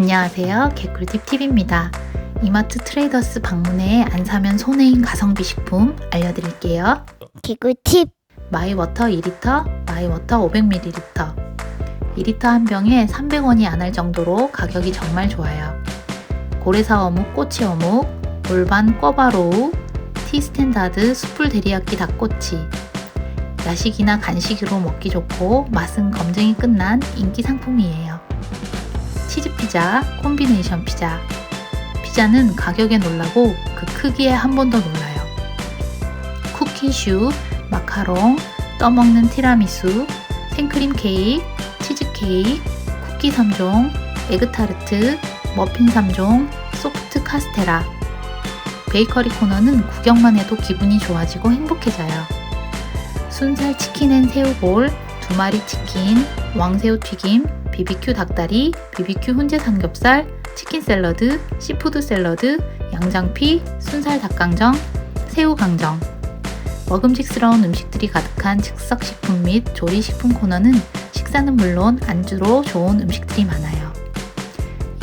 안녕하세요. 개꿀팁 팁입니다. 이마트 트레이더스 방문해 안 사면 손해인 가성비 식품 알려드릴게요. 개꿀팁 마이워터 2리터, 마이워터 500ml. 2리터 한 병에 300원이 안 할 정도로 가격이 정말 좋아요. 고래사 어묵, 꼬치 어묵, 골반 꿔바로우, 티스탠다드 숯불 데리야끼 닭꼬치. 야식이나 간식으로 먹기 좋고 맛은 검증이 끝난 인기 상품이에요. 치즈 피자, 콤비네이션 피자. 피자는 가격에 놀라고 그 크기에 한 번 더 놀라요. 쿠키슈, 마카롱, 떠먹는 티라미수, 생크림 케이크, 치즈 케이크, 쿠키 3종, 에그타르트, 머핀 3종, 소프트 카스테라. 베이커리 코너는 구경만 해도 기분이 좋아지고 행복해져요. 순살 치킨 앤 새우볼, 두 마리 치킨, 왕새우 튀김, BBQ 닭다리, BBQ 훈제 삼겹살, 치킨 샐러드, 시푸드 샐러드, 양장피, 순살 닭강정, 새우 강정. 먹음직스러운 음식들이 가득한 즉석식품 및 조리식품 코너는 식사는 물론 안주로 좋은 음식들이 많아요.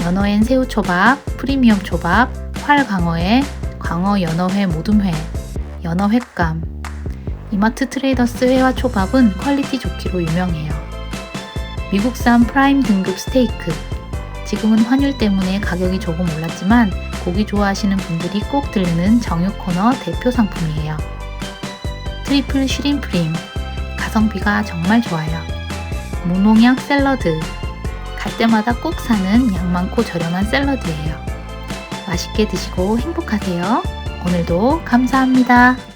연어엔 새우초밥, 프리미엄 초밥, 활광어에 광어 연어회 모둠회, 연어 횟감. 이마트 트레이더스 회와 초밥은 퀄리티 좋기로 유명해요. 미국산 프라임 등급 스테이크. 지금은 환율 때문에 가격이 조금 올랐지만 고기 좋아하시는 분들이 꼭 들르는 정육 코너 대표 상품이에요. 트리플 슈림프림 가성비가 정말 좋아요. 무농약 샐러드 갈 때마다 꼭 사는 양 많고 저렴한 샐러드예요. 맛있게 드시고 행복하세요. 오늘도 감사합니다.